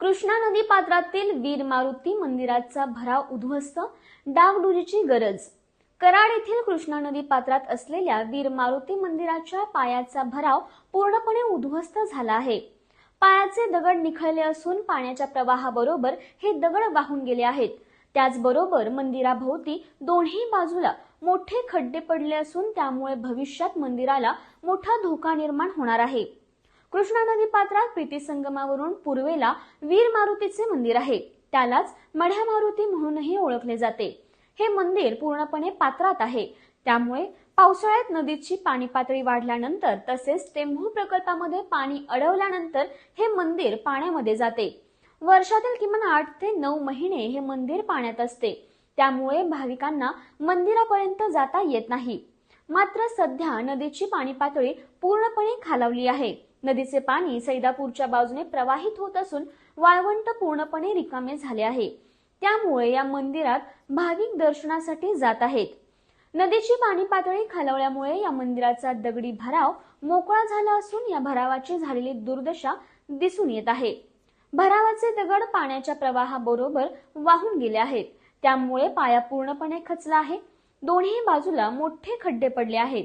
कृष्णा नदी पात्रातील वीर मारुती मंदिराचा भराव उद्ध्वस्त डागडुजीची गरज. कराड येथील कृष्णा नदी पात्रात असलेल्या वीर मारुती मंदिराच्या पायाचा भराव पूर्णपणे उद्ध्वस्त झाला आहे. पायाचे दगड निखळले असून पाण्याच्या प्रवाहाबरोबर हे दगड वाहून गेले आहेत. त्याचबरोबर मंदिराभोवती दोन्ही बाजूला मोठे खड्डे पडले असून त्यामुळे भविष्यात मंदिराला मोठा धोका निर्माण होणार आहे. कृष्णा नदी पात्रात प्रीती संगमावरून पूर्वेला वीर मारुतीचे मंदिर आहे. त्यालाच मढ्या मारुती म्हणूनही ओळखले जाते. हे मंदिर पूर्णपणे पात्रात आहे. त्यामुळे पावसाळ्यात नदीची पाणी पातळी वाढल्यानंतर तसेच टेंभू प्रकल्पामध्ये पाणी अडवल्यानंतर हे मंदिर पाण्यामध्ये जाते. वर्षातील किमान आठ ते नऊ महिने हे मंदिर पाण्यात असते. त्यामुळे भाविकांना मंदिरापर्यंत जाता येत नाही. मात्र सध्या नदीची पाणी पातळी पूर्णपणे खालावली आहे. नदीचे पाणी सैदापूरच्या बाजूने प्रवाहित होत असून वाळवंट पूर्णपणे रिकामे झाले आहे. त्यामुळे या मंदिरात भाविक दर्शनासाठी जात आहेत. नदीची पाणी पातळी खालवल्यामुळे या मंदिराचा दगडी भराव मोकळा झाला असून या भरावाची झालेली दुर्दशा दिसून येत आहे. भरावाचे दगड पाण्याच्या प्रवाहाबरोबर वाहून गेले आहेत. त्यामुळे पाया पूर्णपणे खचला आहे. दोन्ही बाजूला मोठे खड्डे पडले आहेत.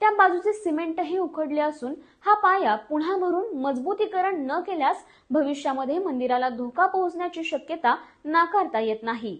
त्या बाजूचे सिमेंटही उखडले असून हा पाया पुन्हा भरून मजबूतीकरण न केल्यास भविष्यामध्ये मंदिराला धोका पोहोचण्याची शक्यता नाकारता येत नाही.